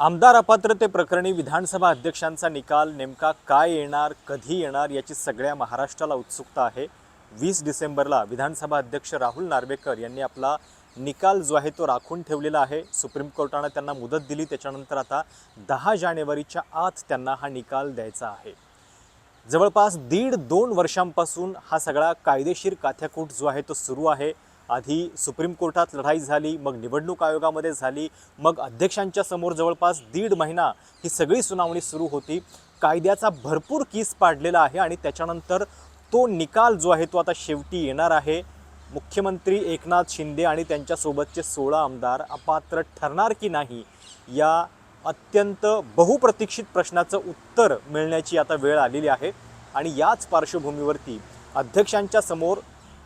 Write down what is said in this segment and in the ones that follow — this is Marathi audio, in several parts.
आमदार अपात्रते प्रकरणी विधानसभा अध्यक्षांचा निकाल नेमका काय येणार कधी येणार याची सगळ्या महाराष्ट्राला उत्सुकता आहे. वीस डिसेंबरला विधानसभा अध्यक्ष राहुल नार्वेकर यांनी आपला निकाल जो आहे तो राखून ठेवलेला आहे. सुप्रीम कोर्टानं त्यांना मुदत दिली त्याच्यानंतर आता दहा जानेवारीच्या आत त्यांना हा निकाल द्यायचा आहे. जवळपास दीड दोन वर्षांपासून हा सगळा कायदेशीर काथ्याकूट जो आहे तो सुरू आहे. आधी सुप्रीम कोर्टात लढाई झाली मग निवडणूक आयोगामध्ये झाली मग अध्यक्षांच्या समोर जवळपास दीड महिना ही सगळी सुनावणी सुरू होती. कायद्याचा भरपूर कीस पाडलेला आहे आणि त्याच्यानंतर तो निकाल जो आहे तो आता शेवटी येणार आहे. मुख्यमंत्री एकनाथ शिंदे आणि त्यांच्यासोबतचे सोळा आमदार अपात्र ठरणार की नाही या अत्यंत बहुप्रतीक्षित प्रश्नाचं उत्तर मिळण्याची आता वेळ आलेली आहे. आणि याच पार्श्वभूमीवरती अध्यक्षांच्या समोर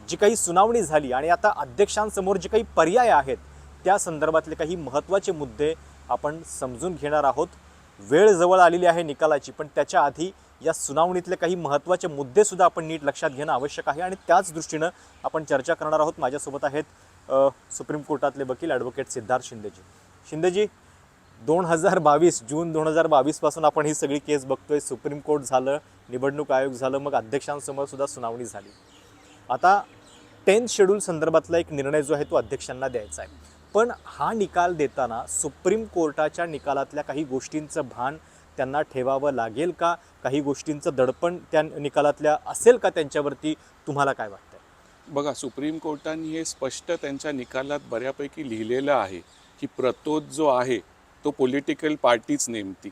जी काही सुनावणी झाली आणि आता अध्यक्षांसमोर जे काही पर्याय आहेत त्या संदर्भातले काही महत्त्वाचे मुद्दे आपण समजून घेणार आहोत. वेळ जवळ आलेली आहे निकालाची पण त्याच्या आधी या सुनावणीतले काही महत्त्वाचे मुद्देसुद्धा आपण नीट लक्षात घेणं आवश्यक आहे आणि त्याच दृष्टीनं आपण चर्चा करणार आहोत. माझ्यासोबत आहेत सुप्रीम कोर्टातले वकील ॲडव्होकेट सिद्धार्थ शिंदेजी. शिंदेजी दोन हजार बावीस जून दोन हजार बावीसपासून आपण ही सगळी केस बघतोय. सुप्रीम कोर्ट झालं निवडणूक आयोग झालं मग अध्यक्षांसमोर सुद्धा सुनावणी झाली. आता टेन्थ शेड्यूल संदर्भातला एक निर्णय जो आहे तो अध्यक्षांना द्यायचा आहे. पण हा निकाल देताना सुप्रीम कोर्टाच्या निकालातल्या काही गोष्टींचं भान त्यांना ठेवावं लागेल का? काही गोष्टींचं दडपण त्या निकालातल्या असेल का त्यांच्यावरती? तुम्हाला काय वाटतं बघा सुप्रीम कोर्टाने हे स्पष्ट त्यांच्या निकालात बऱ्यापैकी लिहिलेलं आहे की प्रतोद जो आहे तो पॉलिटिकल पार्टीच नेमती.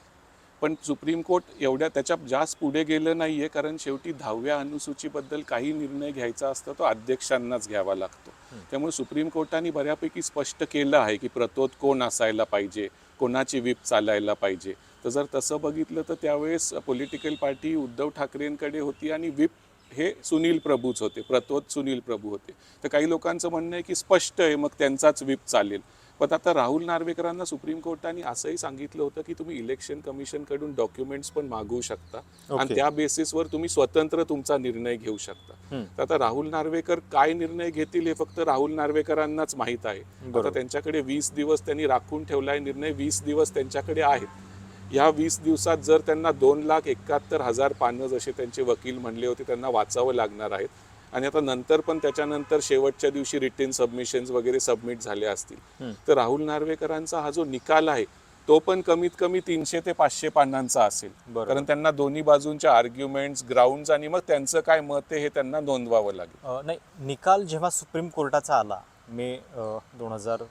पण सुप्रीम कोर्ट एवढ्या त्याच्या जास्त पुढे गेलं नाही आहे कारण शेवटी दहाव्या अनुसूचीबद्दल काही निर्णय घ्यायचा असतो तो अध्यक्षांनाच घ्यावा लागतो. त्यामुळे सुप्रीम कोर्टाने बऱ्यापैकी स्पष्ट केलं आहे की प्रतोद कोण असायला पाहिजे कोणाची विप चालायला पाहिजे. तर जर तसं बघितलं तर त्यावेळेस पॉलिटिकल पार्टी उद्धव ठाकरेंकडे होती आणि विप हे सुनील प्रभूच होते प्रतोद सुनील प्रभू होते. तर काही लोकांचं म्हणणं आहे की स्पष्ट आहे मग त्यांचाच विप चालेल. पण आता राहुल नार्वेकरांना सुप्रीम कोर्टाने असंही सांगितलं होतं की तुम्ही इलेक्शन कमिशनकडून डॉक्युमेंट्स पण मागवू शकता. आणि त्या बेसिसवर तुम्ही स्वतंत्र तुमचा निर्णय घेऊ शकता. तर आता राहुल नार्वेकर काय निर्णय घेतील हे फक्त राहुल नार्वेकरांनाच माहीत आहे. आता त्यांच्याकडे वीस दिवस त्यांनी राखून ठेवलाय निर्णय वीस दिवस त्यांच्याकडे आहेत या वीस दिवसात जर त्यांना दोन लाख एकाहत्तर हजार पानं जसे त्यांचे वकील म्हणले होते त्यांना वाचावं लागणार आहेत आणि आता नंतर पण त्याच्यानंतर शेवटच्या दिवशी रिटेन सबमिशन्स वगैरे सबमिट झाले असतील. तर राहुल नार्वेकरांचा हा जो निकाल आहे तो पण कमीत कमी तीनशे ते पाचशे पानांचा असेल. कारण त्यांना दोन्ही बाजूंच्या आर्ग्युमेंट्स ग्राउंड आणि मग त्यांचं काय मत आहे हे त्यांना नोंदवावं लागेल नाही निकाल जेव्हा सुप्रीम कोर्टाचा आला मे दोन हजार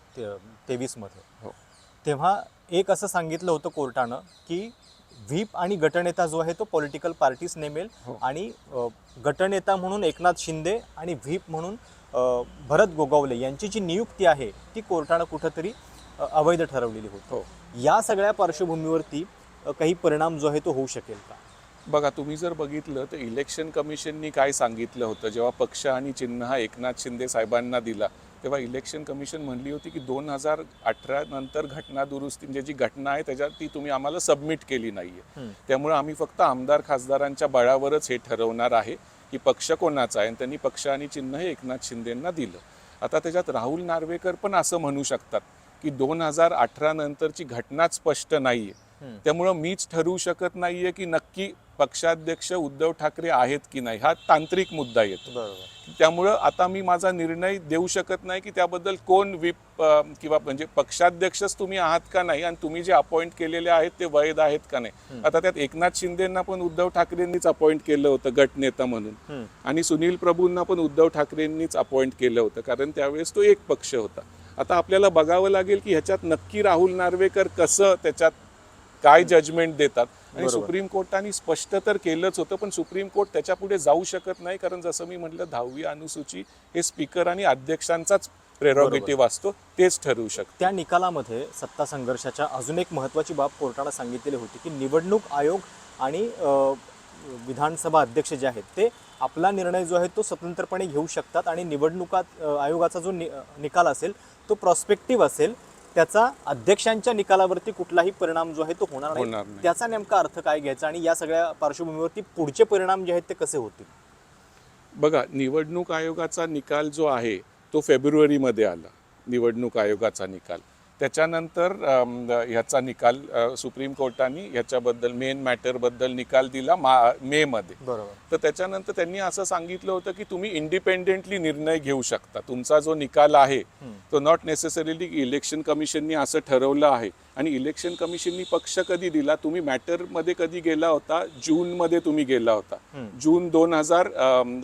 तेवीसमध्ये हो. तेव्हा एक असं सांगितलं होतं कोर्टानं की व्हीप आणि गटनेता जो आहे तो पॉलिटिकल पार्टीज नेमेल. आणि गटनेता म्हणून एकनाथ शिंदे आणि व्हीप म्हणून भरत गोगावले यांची जी नियुक्ती आहे ती कोर्टानं कुठंतरी अवैध ठरवलेली होती. हो. या सगळ्या पार्श्वभूमीवरती काही परिणाम जो आहे तो होऊ शकेल का? बघा तुम्ही जर बघितलं तर इलेक्शन कमिशननी काय सांगितलं होतं? जेव्हा पक्ष आणि चिन्ह हा एकनाथ शिंदे साहेबांना दिला तेव्हा इलेक्शन कमिशन म्हणली होती की दोन हजार अठरा नंतर घटना दुरुस्ती म्हणजे जी घटना आहे त्याच्यात ती तुम्ही आम्हाला सबमिट केली नाहीये. त्यामुळे आम्ही फक्त आमदार खासदारांच्या बळावरच हे ठरवणार आहे की पक्ष कोणाचा आहे आणि त्यांनी पक्ष आणि चिन्ह हे एकनाथ शिंदेंना दिलं आता त्याच्यात राहुल नार्वेकर पण असं म्हणू शकतात की दोन हजार अठरा नंतरची घटनाच स्पष्ट नाहीये. त्यामुळं मीच ठरवू शकत नाहीये की नक्की पक्षाध्यक्ष उद्धव ठाकरे आहेत की नाही हा तांत्रिक मुद्दा येतो. त्यामुळं आता मी माझा निर्णय देऊ शकत नाही की त्याबद्दल कोण विप किंवा म्हणजे पक्षाध्यक्षच तुम्ही आहात का नाही आणि तुम्ही जे अपॉइंट केलेले आहेत ते वैध आहेत का नाही. आता त्यात एकनाथ शिंदेना पण उद्धव ठाकरेंनीच अपॉइंट केलं होतं गटनेता म्हणून. आणि सुनील प्रभूंना पण उद्धव ठाकरेंनीच अपॉइंट केलं होतं कारण त्यावेळेस तो एक पक्ष होता. आता आपल्याला बघावं लागेल की ह्याच्यात नक्की राहुल नार्वेकर कसं त्याच्यात काय जजमेंट देतात. आणि. सुप्रीम कोर्टाने स्पष्ट तर केलंच होतं पण सुप्रीम कोर्ट त्याच्या पुढे जाऊ शकत नाही कारण जसं मी म्हटलं दहावी अनुसूची हे स्पीकर आणि अध्यक्षांचाच प्रेरोगेटिव्ह असतो तेच ठरवू शकतं त्या निकालामध्ये सत्ता संघर्षाच्या अजून एक महत्त्वाची बाब कोर्टानं सांगितलेली होती की निवडणूक आयोग आणि विधानसभा अध्यक्ष जे आहेत ते आपला निर्णय जो आहे तो स्वतंत्रपणे घेऊ शकतात आणि निवडणुकात आयोगाचा जो नि निकाल असेल तो प्रॉस्पेक्टिव्ह असेल त्याचा अध्यक्षांच्या निकालावरती कुठलाही परिणाम जो आहे तो होणार होणार नाही नाही. त्याचा नेमका अर्थ काय घ्यायचा आणि या सगळ्या पार्श्वभूमीवरती पुढचे परिणाम जे आहेत ते कसे होतील? बघा निवडणूक आयोगाचा निकाल जो आहे तो फेब्रुवारीमध्ये आला. निवडणूक आयोगाचा निकाल. त्याच्यानंतर ह्याचा निकाल सुप्रीम कोर्टाने ह्याच्याबद्दल मेन मॅटरबद्दल निकाल दिला मा मेमध्ये बरोबर. तर त्याच्यानंतर त्यांनी असं सांगितलं होतं की तुम्ही इंडिपेंडेंटली निर्णय घेऊ शकता. तुमचा जो निकाल आहे तो नॉट नेसेसरीली इलेक्शन कमिशननी असं ठरवलं आहे. आणि इलेक्शन कमिशननी पक्ष कधी दिला? तुम्ही मॅटरमध्ये कधी गेला होता? जूनमध्ये तुम्ही गेला होता. जून दोन हजार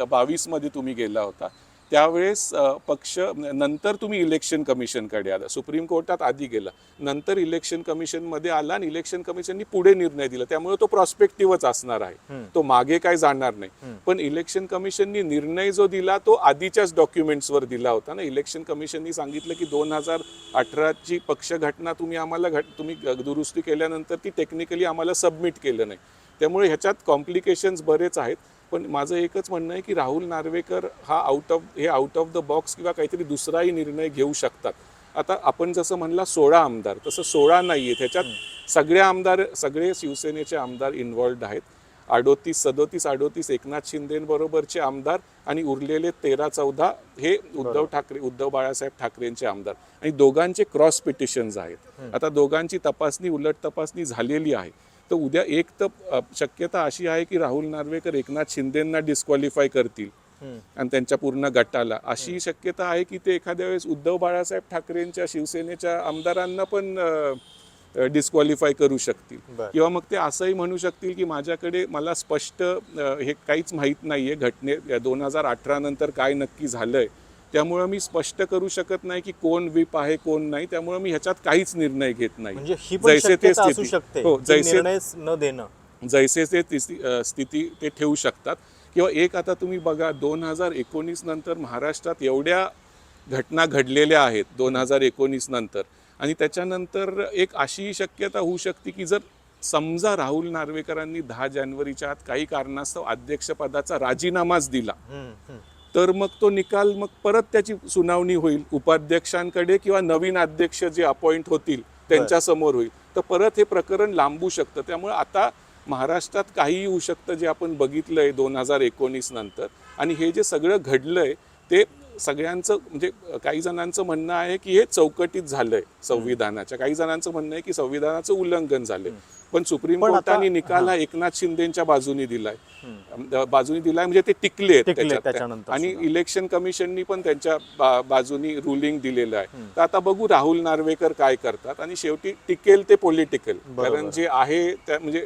बावीसमध्ये तुम्ही गेला होता. त्यावेळेस पक्ष नंतर तुम्ही इलेक्शन कमिशनकडे आला. सुप्रीम कोर्टात आधी गेला. नंतर इलेक्शन कमिशनमध्ये आला आणि इलेक्शन कमिशननी पुढे निर्णय दिला. त्यामुळे तो प्रॉस्पेक्टिव्हच असणार आहे. तो मागे काय जाणार नाही. पण इलेक्शन कमिशननी निर्णय जो दिला तो आधीच्याच डॉक्युमेंट्सवर दिला होता ना. इलेक्शन कमिशननी सांगितलं की दोन हजार अठराची पक्ष घटना तुम्ही आम्हाला घट तुम्ही दुरुस्ती केल्यानंतर ती टेक्निकली आम्हाला सबमिट केलं नाही. त्यामुळे ह्याच्यात कॉम्प्लिकेशन्स बरेच आहेत. पण माझं एकच म्हणणं आहे की राहुल नार्वेकर हा आउट ऑफ हे आउट ऑफ द बॉक्स किंवा काहीतरी दुसराही निर्णय घेऊ शकतात. आता आपण जसं म्हणला सोळा आमदार तसं सोळा नाही आहे त्याच्यात सगळे आमदार सगळे शिवसेनेचे आमदार इन्वॉल्ड आहेत. अडोतीस सदोतीस अडोतीस एकनाथ शिंदेबरोबरचे आमदार आणि उरलेले तेरा चौदा हे उद्धव ठाकरे उद्धव बाळासाहेब ठाकरेंचे आमदार. आणि दोघांचे क्रॉस पिटिशन्स आहेत. आता दोघांची तपासणी उलट तपासणी झालेली आहे. तर उद्या एक तर शक्यता अशी आहे की राहुल नार्वेकर एकनाथ शिंदेंना डिस्क्वालिफाय करतील आणि त्यांच्या पूर्ण गटाला. अशी शक्यता आहे की ते एखाद्या वेळेस उद्धव बाळासाहेब ठाकरेंच्या शिवसेनेच्या आमदारांना पण डिस्क्वालिफाय करू शकतील. किंवा मग ते असंही म्हणू शकतील की माझ्याकडे मला स्पष्ट हे काहीच माहीत नाहीये घटने दोन हजार अठरा नंतर काय नक्की झालंय. त्यामुळं मी स्पष्ट करू शकत नाही की कोण विप आहे कोण नाही. त्यामुळं मी ह्याच्यात काहीच निर्णय घेत नाही. म्हणजे जैसे ते स्थिती. शकते हो जैसे न देणं. जैसे ते स्थिती ते ठेवू शकतात. किंवा एक आता तुम्ही बघा दोन हजार एकोणीस नंतर महाराष्ट्रात एवढ्या घटना घडलेल्या आहेत दोन हजार एकोणीस नंतर. आणि त्याच्यानंतर एक अशी शक्यता होऊ शकते की जर समजा राहुल नार्वेकरांनी दहा जानेवारीच्या आत काही कारणास्तव अध्यक्षपदाचा राजीनामाच दिला. तर मग तो निकाल मग परत त्याची सुनावणी होईल उपाध्यक्षांकडे किंवा नवीन अध्यक्ष जे अपॉइंट होतील त्यांच्यासमोर होईल. तर परत हे प्रकरण लांबू शकतं. त्यामुळे आता महाराष्ट्रात काहीही होऊ शकतं जे आपण बघितलंय दोन हजार एकोणीस नंतर. आणि हे जे सगळं घडलंय ते सगळ्यांचं म्हणजे काही जणांचं म्हणणं आहे की हे चौकटीत झालंय संविधानाच्या. काही जणांचं म्हणणं आहे की संविधानाचं उल्लंघन झालंय. पण सुप्रीम पण आता- कोर्टाने निकाल हा एकनाथ शिंदेच्या बाजूने दिलाय. अं, बाजूने दिलाय म्हणजे ते टिकले. त्याच्यानंतर आणि सुद्धा. इलेक्शन कमिशननी पण त्यांच्या बा- बाजूनी रुलिंग दिलेलं आहे. तर आता बघू राहुल नार्वेकर काय करतात. आणि शेवटी टिकेल ते पॉलिटिकल बरोबर. कारण जे आहे त्या म्हणजे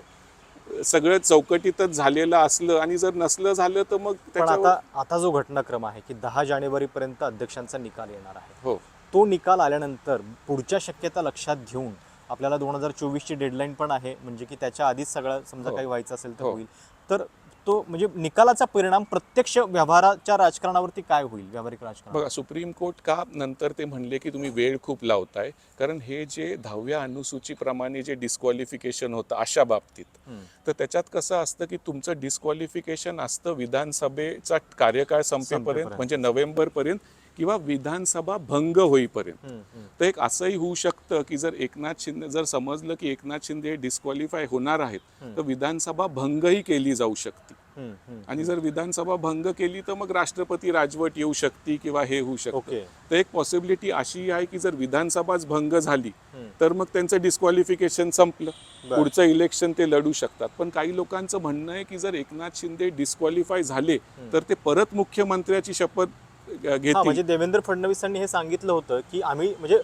सगळं चौकटीतच झालेलं असलं आणि जर नसलं झालं तर मग पण त्याच्यावर आता आता जो घटनाक्रम आहे की दहा जानेवारी पर्यंत अध्यक्षांचा निकाल येणार आहे. हो. तो निकाल आल्यानंतर पुढच्या शक्यता लक्षात घेऊन आपल्याला दोन हजार चोवीसची डेडलाईन पण आहे म्हणजे की त्याच्या आधीच सगळं समजा हो. काही व्हायचं असेल तर हो. होईल तर तो म्हणजे निकालाचा परिणाम प्रत्यक्ष व्यवहाराच्या राजकारणावरती काय होईल व्यावहारिक राजकारण बघा सुप्रीम कोर्ट का नंतर ते म्हणले की तुम्ही वेळ खूप लावताय कारण हे जे दहाव्या अनुसूचीप्रमाणे जे डिस्क्वालिफिकेशन होतं अशा बाबतीत तर त्याच्यात कसं असतं की तुमचं डिस्क्वालिफिकेशन असतं विधानसभेचा कार्यकाळ संपेपर्यंत संपेपर्यंत. म्हणजे नोव्हेंबरपर्यंत किंवा विधानसभा भंग होईपर्यंत. तर एक असंही होऊ शकतं की जर एकनाथ शिंदे जर समजलं की एकनाथ शिंदे हे डिस्क्वालिफाय होणार आहेत तर विधानसभा भंगही केली जाऊ शकते. आणि जर विधानसभा भंग केली तर मग राष्ट्रपती राजवट येऊ शकते किंवा हे होऊ शकतं. तर एक पॉसिबिलिटी अशी आहे की जर विधानसभाच भंग झाली तर मग त्यांचं डिस्क्वालिफिकेशन संपलं. पुढचं इलेक्शन ते लढू शकतात. पण काही लोकांचं म्हणणं आहे की जर एकनाथ शिंदे डिस्क्वालिफाय झाले तर ते परत मुख्यमंत्र्याची शपथ हा घेतील म्हणजे देवेंद्र फडणवीसांनी हे सांगितलं होतं की आम्ही म्हणजे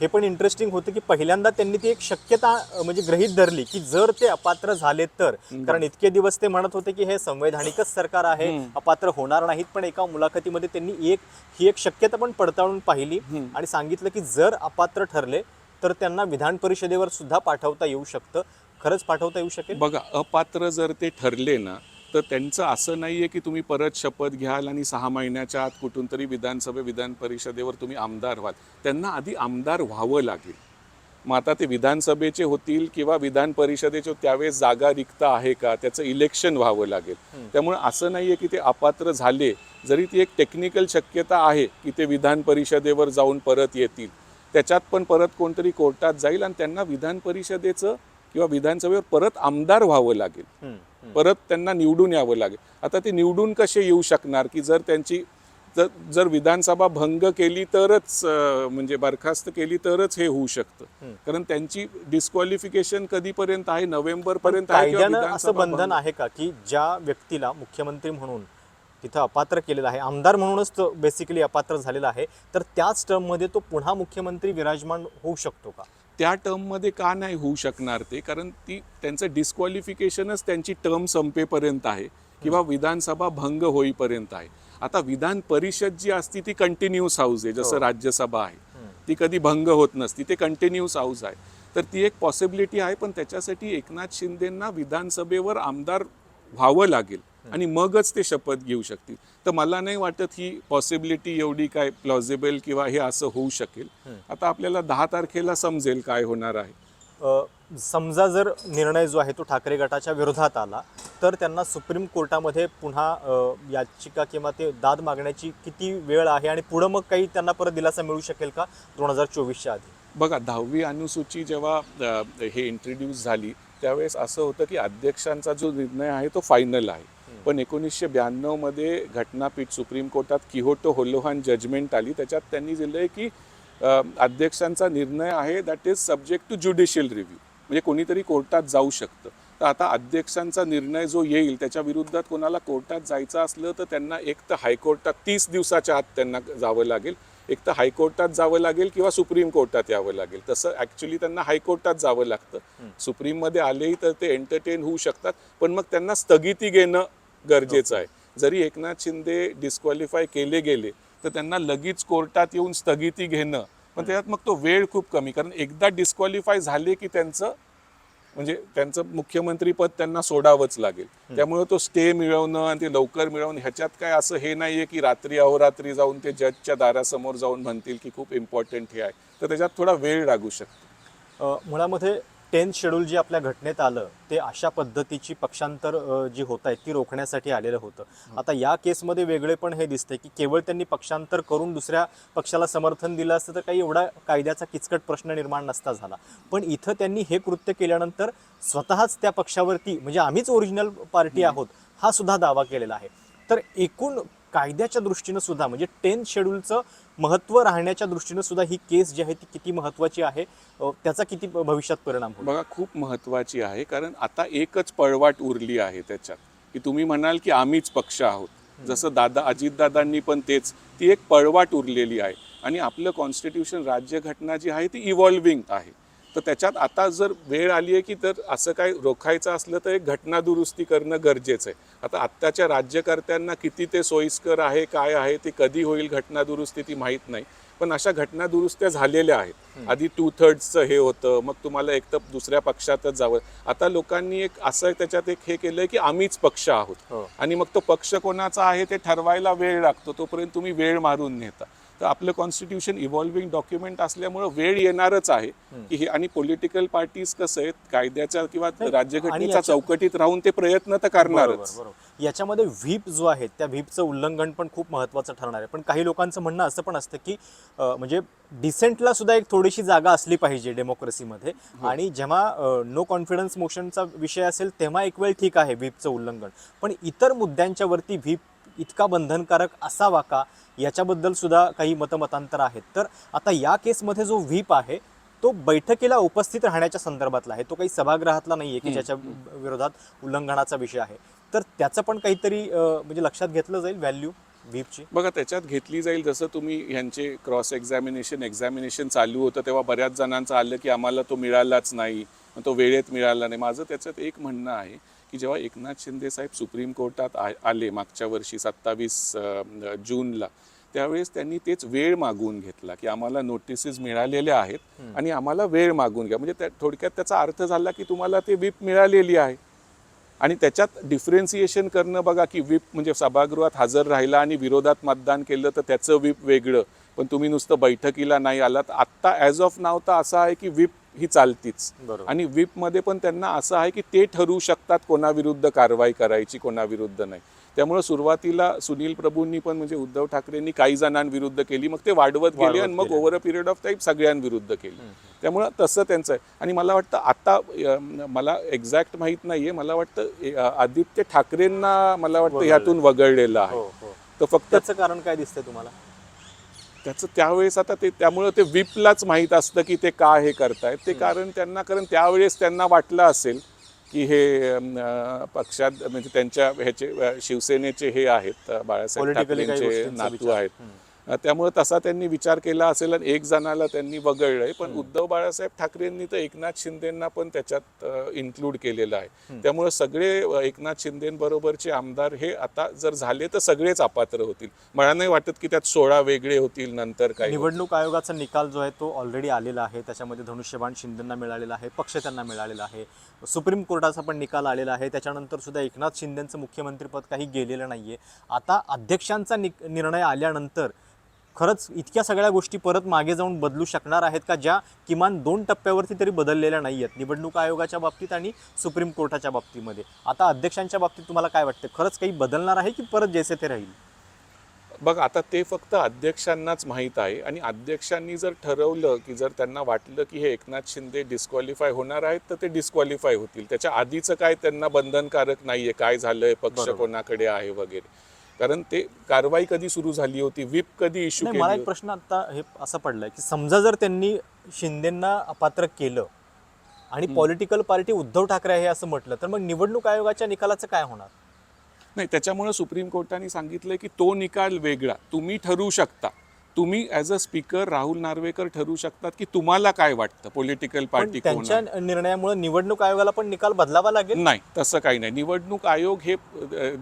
हे पण इंटरेस्टिंग होतं की पहिल्यांदा त्यांनी ती एक शक्यता अं, म्हणजे गृहीत धरली की जर ते अपात्र झाले तर. कारण इतके दिवस ते म्हणत होते की हे संवैधानिकच सरकार आहे अपात्र होणार नाहीत पण एका मुलाखतीमध्ये त्यांनी एक ही एक शक्यता पण पडताळून पाहिली आणि सांगितलं की जर अपात्र ठरले तर त्यांना विधान परिषदेवर सुद्धा पाठवता येऊ शकतं. खरंच पाठवता येऊ शकेल? बघा अपात्र जर ते ठरले ना तर त्यांचं असं नाहीये की तुम्ही परत शपथ घ्याल आणि सहा महिन्याच्या आत कुठून तरी विधानसभे विधान परिषदेवर तुम्ही आमदार व्हाल. त्यांना आधी आमदार व्हावं लागेल. मग आता ते विधानसभेचे होतील किंवा विधान परिषदेचे त्यावेळेस जागा रिक्त आहे का त्याचं इलेक्शन व्हावं लागेल. त्यामुळे असं नाहीये की ते अपात्र झाले. जरी ती एक टेक्निकल शक्यता आहे की ते विधान परिषदेवर जाऊन परत येतील. त्याच्यात पण परत कोणतरी कोर्टात जाईल आणि त्यांना विधान परिषदेचं किंवा विधानसभेवर परत आमदार व्हावं लागेल. परत त्यांना निवडून यावं लागेल. आता ते निवडून कसे येऊ शकणार? की जर त्यांची जर जर विधानसभा भंग केली तरच म्हणजे बरखास्त केली तरच हे होऊ शकतं. कारण त्यांची डिस्क्वालिफिकेशन कधीपर्यंत आहे? नोव्हेंबर पर्यंत असं बंधन आहे का? की ज्या व्यक्तीला मुख्यमंत्री म्हणून तिथं अपात्र केलेला आहे आमदार म्हणूनच तो बेसिकली अपात्र झालेला आहे तर त्याच टर्ममध्ये तो पुन्हा मुख्यमंत्री विराजमान होऊ शकतो का? त्या टर्ममध्ये का नाही होऊ शकणार ते? कारण ती त्यांचं डिस्क्वालिफिकेशनच त्यांची टर्म संपेपर्यंत आहे किंवा विधानसभा भंग होईपर्यंत आहे. आता विधान परिषद जी असती ती कंटिन्यूस हाऊस आहे जसं हो. राज्यसभा आहे. ती कधी भंग होत नसती ते कंटिन्यूस हाऊस आहे. तर ती एक पॉसिबिलिटी आहे पण त्याच्यासाठी एकनाथ शिंदेंना विधानसभेवर आमदार व्हावं लागेल. आणि मगच ते शपथ घेऊ शकतील. तर मला नाही वाटत ही पॉसिबिलिटी एवढी काय प्लॉझिबल किंवा हे असं होऊ शकेल. आता आपल्याला दहा तारखेला समजेल काय होणार आहे. समजा जर निर्णय जो आहे तो ठाकरे गटाच्या विरोधात आला तर त्यांना सुप्रीम कोर्टामध्ये पुन्हा याचिका किंवा ते दाद मागण्याची किती वेळ आहे आणि पुढं मग काही त्यांना परत दिलासा मिळू शकेल का दोन हजार चोवीसच्या आधी? बघा दहावी अनुसूची जेव्हा हे इंट्रोड्यूस झाली त्यावेळेस असं होतं की अध्यक्षांचा जो निर्णय आहे तो फायनल आहे. पण एकोणीसशे ब्याण्णवमध्ये घटनापीठ सुप्रीम कोर्टात किहोटो होलोहान जजमेंट आली. त्याच्यात त्यांनी दिलं आहे की अध्यक्षांचा निर्णय आहे that is subject to judicial review म्हणजे कोणीतरी कोर्टात जाऊ शकतं. तर आता अध्यक्षांचा निर्णय जो येईल त्याच्या विरुद्धात कोणाला कोर्टात जायचं असलं तर त्यांना एक तर हायकोर्टात तीस दिवसाच्या आत त्यांना जावं लागेल. एक तर हायकोर्टात जावं लागेल किंवा सुप्रीम कोर्टात यावं लागेल. तसं ॲक्च्युली त्यांना हायकोर्टात जावं लागतं. सुप्रीममध्ये आलेही तर ते एंटरटेन होऊ शकतात पण मग त्यांना स्थगिती घेणं गरजेचं आहे. जरी एकनाथ शिंदे डिस्क्वालिफाय केले गेले तर त्यांना लगेच कोर्टात येऊन स्थगिती घेणं. पण त्याच्यात मग तो वेळ खूप कमी. कारण एकदा डिस्क्वालिफाय झाले की त्यांचं म्हणजे त्यांचं मुख्यमंत्रीपद त्यांना सोडावंच लागेल. त्यामुळे तो स्टे मिळवणं आणि ते लवकर मिळवणं ह्याच्यात काय असं हे नाहीये की रात्री अहोरात्री जाऊन ते जजच्या दारासमोर जाऊन म्हणतील की खूप इम्पॉर्टंट हे आहे. तर त्याच्यात थोडा वेळ लागू शकतो. मुळामध्ये टेन्थ शेड्यूल जे आपल्या घटनेत आलं ते अशा पद्धतीची पक्षांतर जी होत आहेत ती रोखण्यासाठी आलेलं होतं. आता या केसमध्ये वेगळे पण हे दिसतंय की केवळ त्यांनी पक्षांतर करून दुसऱ्या पक्षाला समर्थन दिलं असतं तर काही एवढा कायद्याचा किचकट प्रश्न निर्माण नसता झाला. पण इथं त्यांनी हे कृत्य केल्यानंतर स्वतःच त्या पक्षावरती म्हणजे आम्हीच ओरिजिनल पार्टी आहोत हा सुद्धा दावा केलेला आहे. तर एकूण कायद्याच्या दृष्टीनं सुद्धा म्हणजे टेन्थ शेड्यूलचं महत्त्व राहण्याच्या दृष्टीनं सुद्धा ही केस जी आहे ती किती महत्त्वाची आहे त्याचा किती भविष्यात परिणाम बघा खूप महत्वाची आहे कारण आता एकच पळवाट उरली आहे त्याच्यात. की तुम्ही म्हणाल की आम्हीच पक्ष आहोत. जसं दादा अजितदादांनी पण तेच ती एक पळवाट उरलेली आहे. आणि आपलं कॉन्स्टिट्यूशन राज्यघटना जी आहे ती इव्हॉल्विंग आहे. तर त्याच्यात आता जर वेळ आली आहे की तर असं काय रोखायचं असलं तर एक घटना दुरुस्ती करणं गरजेचं आहे. आता आत्ताच्या राज्यकर्त्यांना किती ते सोयीस्कर आहे काय आहे ते कधी होईल घटना दुरुस्ती ती माहीत नाही. पण अशा घटना दुरुस्त्या झालेल्या आहेत. आधी टू थर्ड्सचं हे होतं मग तुम्हाला एक तर दुसऱ्या पक्षातच जावं. आता लोकांनी एक असं त्याच्यात एक हे केलंय की आम्हीच पक्ष आहोत. हो. आणि मग तो पक्ष कोणाचा आहे ते ठरवायला वेळ लागतो तोपर्यंत तुम्ही वेळ मारून नेता. तर आपलं कॉन्स्टिट्यूशन इव्हॉल्विंग डॉक्युमेंट असल्यामुळं वेळ येणारच आहे की हे आणि पॉलिटिकल पार्टीज कसं आहेत कायद्याच्या किंवा राज्यघटनेच्या चौकटीत राहून ते प्रयत्न तर करणारच. बरोबर याच्यामध्ये व्हीप जो आहे त्या व्हीपचं उल्लंघन पण खूप महत्त्वाचं ठरणार आहे. पण काही लोकांचं म्हणणं असं पण असतं की म्हणजे डिसेंटला सुद्धा एक थोडीशी जागा असली पाहिजे डेमोक्रेसीमध्ये आणि जेव्हा नो कॉन्फिडन्स मोशनचा विषय असेल तेव्हा एक वेळ ठीक आहे व्हीपचं उल्लंघन. पण इतर मुद्द्यांच्या वरती व्हीप इतका बंधनकारक असावा का? याच्याबद्दल सुद्धा काही मतमतांतर आहेत. तर आता या केसमध्ये जो व्हीप आहे तो बैठकीला उपस्थित राहण्याच्या संदर्भातला आहे. तो काही सभागृहातला नाही आहे की ज्याच्या विरोधात उल्लंघनाचा विषय आहे. तर त्याचं पण काहीतरी म्हणजे लक्षात घेतलं जाईल व्हॅल्यू व्हीपची? बघा त्याच्यात घेतली जाईल. जसं तुम्ही ह्यांचे क्रॉस एक्झामिनेशन एक्झामिनेशन चालू होतं तेव्हा बऱ्याच जणांचं आलं की आम्हाला तो मिळालाच नाही. तो वेळेत मिळाला नाही. माझं त्याच्यात एक म्हणणं आहे की जेव्हा एकनाथ शिंदे साहेब सुप्रीम कोर्टात आ- आले मागच्या वर्षी सत्तावीस जूनला त्यावेळेस त्यांनी तेच वेळ मागवून घेतला की आम्हाला नोटिसेस मिळालेल्या आहेत आणि आम्हाला वेळ मागून घ्या. म्हणजे त्या थोडक्यात त्याचा अर्थ झाला की तुम्हाला ते व्हीप मिळालेली आहे. आणि त्याच्यात डिफरेन्सिएशन करणं बघा की व्हीप म्हणजे सभागृहात हजर राहिला आणि विरोधात मतदान केलं तर त्याचं व्हीप वेगळं. पण तुम्ही नुसतं बैठकीला नाही आलात. आत्ता ॲज ऑफ नाव तर असं आहे की व्हीप ही चालतीच. आणि व्हीपमध्ये पण त्यांना असं आहे की ते ठरवू शकतात कोणाविरुद्ध कारवाई करायची कोणाविरुद्ध नाही. त्यामुळे सुरुवातीला सुनील प्रभूंनी पण म्हणजे उद्धव ठाकरेंनी काही जणांविरुद्ध केली मग ते वाढवत गेले आणि मग. Over a period of time सगळ्यांविरुद्ध केली. त्यामुळं तसं त्यांचं आहे. आणि मला वाटतं आता मला एक्झॅक्ट माहीत नाहीये. मला वाटतं आदित्य ठाकरेंना मला वाटतं. ह्यातून वगळलेलं आहे. हो हो. तर फक्त त्याचं कारण काय दिसतंय तुम्हाला? त्याचं त्यावेळेस आता ते त्यामुळं ते विपलाच माहीत असतं की ते का हे करतायत. ते कारण त्यांना कारण त्यावेळेस त्यांना वाटलं असेल की हे पक्षात म्हणजे त्यांच्या ह्याचे शिवसेनेचे हे आहेत बाळासाहेब ठाकरेंचे नातू. आहेत. त्यामुळे तसा त्यांनी विचार केला असेल आणि एक जणाला त्यांनी वगळलंय. पण उद्धव बाळासाहेब ठाकरेंनी तर एकनाथ शिंदेना पण त्याच्यात इन्क्लूड केलेलं आहे. त्यामुळे सगळे एकनाथ शिंदेबरोबरचे आमदार हे आता जर झाले तर सगळेच अपात्र होतील. मला नाही वाटत की त्यात सोळा वेगळे होतील नंतर काही. निवडणूक आयोगाचा निकाल जो आहे तो ऑलरेडी आलेला आहे. त्याच्यामध्ये धनुष्यबाण शिंदेना मिळालेला आहे पक्ष त्यांना मिळालेला आहे. सुप्रीम कोर्टाचा पण निकाल आलेला आहे. त्याच्यानंतर सुद्धा एकनाथ शिंदेचं मुख्यमंत्रीपद काही गेलेलं नाहीये. आता अध्यक्षांचा निक निर्णय आल्यानंतर खरंच इतक्या सगळ्या गोष्टी परत मागे जाऊन बदलू शकणार आहेत का ज्या किमान दोन टप्प्यावरती तरी बदललेल्या नाही आहेत निवडणूक आयोगाच्या बाबतीत आणि सुप्रीम कोर्टाच्या बाबतीमध्ये? आता अध्यक्षांच्या बाबतीत तुम्हाला काय वाटतं? खरंच काही बदलणार आहे की परत जैसे ते राहील? बघ आता ते फक्त अध्यक्षांनाच माहीत आहे आणि अध्यक्षांनी जर ठरवलं की जर त्यांना वाटलं की हे एकनाथ शिंदे डिस्क्वालिफाय होणार आहेत तर ते डिस्क्वालिफाय होतील. त्याच्या आधीचं काय त्यांना बंधनकारक नाहीये काय झालंय पक्ष. कोणाकडे आहे वगैरे. कारण ते कारवाई कधी सुरू झाली होती व्हीप कधी इश्यू मला एक? प्रश्न आता हे असा पडलाय की समजा जर त्यांनी शिंदेना अपात्र केलं आणि पॉलिटिकल पार्टी उद्धव ठाकरे आहे असं म्हटलं तर मग निवडणूक आयोगाच्या निकालाचं काय होणार? नाही त्याच्यामुळे सुप्रीम कोर्टाने सांगितलं की तो निकाल वेगळा तुम्ही ठरवू शकता. तुम्ही as a speaker Rahul Narwekar ठरवू शकतात की तुम्हाला काय वाटतं? Political party? त्यांच्या निर्णयामुळे निवडणूक आयोगाला पण निकाल बदलावा लागेल? नाही तसं काही नाही. निवडणूक आयोग हे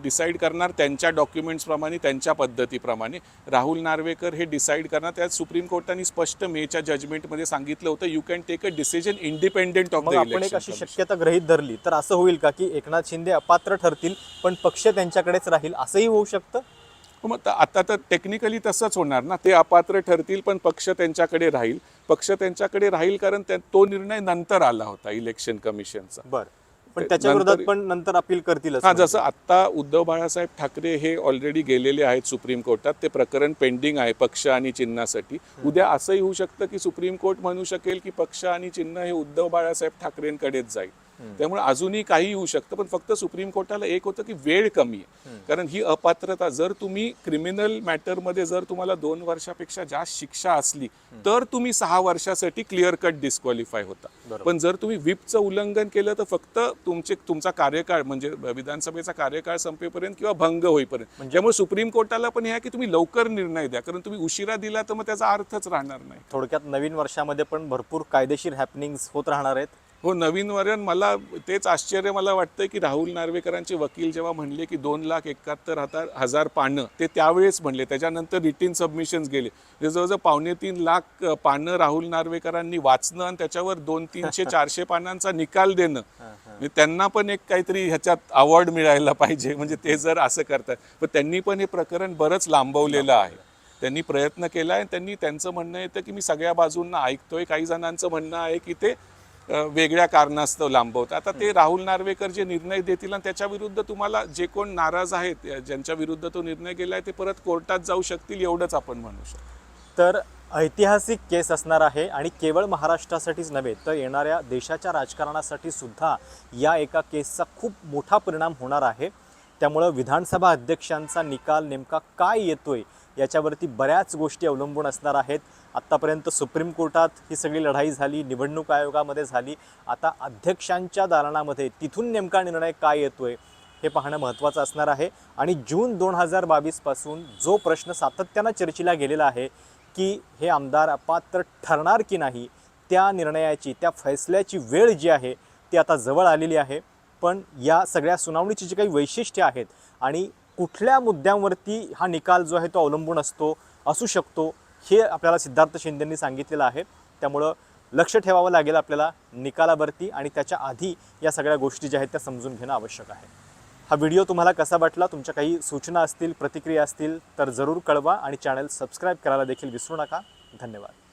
डिसाईड करणार त्यांच्या डॉक्युमेंट्सप्रमाणे त्यांच्या पद्धतीप्रमाणे. राहुल नार्वेकर हे डिसाईड करणार. त्यात सुप्रीम कोर्टाने स्पष्ट मेच्या जजमेंटमध्ये सांगितलं होतं you can take a decision independent of आपण एक अशी शक्यता गृहीत धरली. तर असं होईल का की एकनाथ शिंदे अपात्र ठरतील पण पक्ष त्यांच्याकडेच राहील? असंही होऊ शकतं? मग आता तर टेक्निकली तसंच होणार ना. ते अपात्र ठरतील पण पक्ष त्यांच्याकडे राहील. पक्ष त्यांच्याकडे राहील कारण तो निर्णय नंतर आला होता इलेक्शन कमिशनचा बरं. पण त्याच्या विरोधात पण नंतर अपील करतील हा जसं आत्ता उद्धव बाळासाहेब ठाकरे हे ऑलरेडी गेलेले आहेत सुप्रीम कोर्टात. ते प्रकरण पेंडिंग आहे पक्ष आणि चिन्हासाठी. उद्या असंही होऊ शकतं की सुप्रीम कोर्ट म्हणू शकेल की पक्ष आणि चिन्ह हे उद्धव बाळासाहेब ठाकरेंकडेच जाईल. त्यामुळे अजूनही काही होऊ शकतं पण फक्त सुप्रीम कोर्टाला एक होतं की वेळ कमी आहे. कारण ही अपात्रता जर तुम्ही क्रिमिनल मॅटरमध्ये जर तुम्हाला दोन वर्षापेक्षा जास्त शिक्षा असली तर तुम्ही सहा वर्षासाठी क्लिअर कट डिस्क्वालिफाय होता. पण जर तुम्ही व्हिपचं उल्लंघन केलं तर फक्त तुमचे तुमचा कार्यकाळ म्हणजे विधानसभेचा कार्यकाळ संपेपर्यंत किंवा भंग होईपर्यंत. त्यामुळे सुप्रीम कोर्टाला पण हे आहे की तुम्ही लवकर निर्णय द्या कारण तुम्ही उशिरा दिला तर मग त्याचा अर्थच राहणार नाही. थोडक्यात नवीन वर्षामध्ये पण भरपूर कायदेशीर हॅपनिंग होत राहणार आहेत. हो नवीन वर्यन मला तेच आश्चर्य मला वाटतं की राहुल नार्वेकरांचे वकील जेव्हा म्हणले की दोन लाख एकाहत्तर हजार हजार पानं ते त्यावेळेस म्हणले. त्याच्यानंतर रिटीन सबमिशन्स गेले. म्हणजे जवळजवळ पावणे तीन लाख पानं राहुल नार्वेकरांनी वाचणं आणि त्याच्यावर दोन तीनशे चारशे पानांचा निकाल देणं. म्हणजे त्यांना पण एक काहीतरी ह्याच्यात अवॉर्ड मिळायला पाहिजे. म्हणजे ते जर असं करतात. पण त्यांनी पण हे प्रकरण बरंच लांबवलेलं आहे. त्यांनी प्रयत्न केला आहे त्यांनी त्यांचं म्हणणं येतं की मी सगळ्या बाजूंना ऐकतोय. काही जणांचं म्हणणं आहे की ते वेगळ्या कारणास्तव लांबवतात आता ते राहुल नार्वेकर जे निर्णय देतील आणि त्याच्या विरुद्ध तुम्हाला जे कोण नाराज आहेत ज्यांच्या विरुद्ध तो निर्णय गेलाय ते परत कोर्टात जाऊ शकतील एवढंच आपण म्हणू शकतो. तर ऐतिहासिक केस असणार आहे आणि केवळ महाराष्ट्रासाठीच नव्हे तर येणाऱ्या देशाच्या राजकारणासाठी सुद्धा या एका केसचा खूप मोठा परिणाम होणार आहे. त्यामुळं विधानसभा अध्यक्षांचा निकाल नेमका काय येतोय याच्यावरती बऱ्याच गोष्टी अवलंबून असणार आहेत. आत्तापर्यंत सुप्रीम कोर्टात ही सगळी लढाई झाली निवडणूक आयोगामध्ये झाली. आता अध्यक्षांच्या दालनामध्ये तिथून नेमका निर्णय काय येतोय हे पाहणं महत्त्वाचं असणार आहे. आणि जून दोन हजार बावीसपासून जो प्रश्न सातत्यानं चर्चेला गेलेला आहे की हे आमदार अपात्र ठरणार की नाही त्या निर्णयाची त्या फैसल्याची वेळ जी आहे ती आता जवळ आलेली आहे. पण या सगळ्या सुनावणीची जी काही वैशिष्ट्ये आहेत आणि कुठल्या मुद्द्यांवरती हा निकाल जो आहे तो अवलंबून असतो असू शकतो हे आपल्याला सिद्धार्थ शिंदेंनी सांगितलेलं आहे. त्यामुळं लक्ष ठेवावं लागेल आपल्याला निकालावरती आणि त्याच्या आधी या सगळ्या गोष्टी ज्या आहेत त्या समजून घेणं आवश्यक आहे. हा व्हिडिओ तुम्हाला कसा वाटला तुमच्या काही सूचना असतील प्रतिक्रिया असतील तर जरूर कळवा आणि चॅनल सबस्क्राईब करायला देखील विसरू नका. धन्यवाद.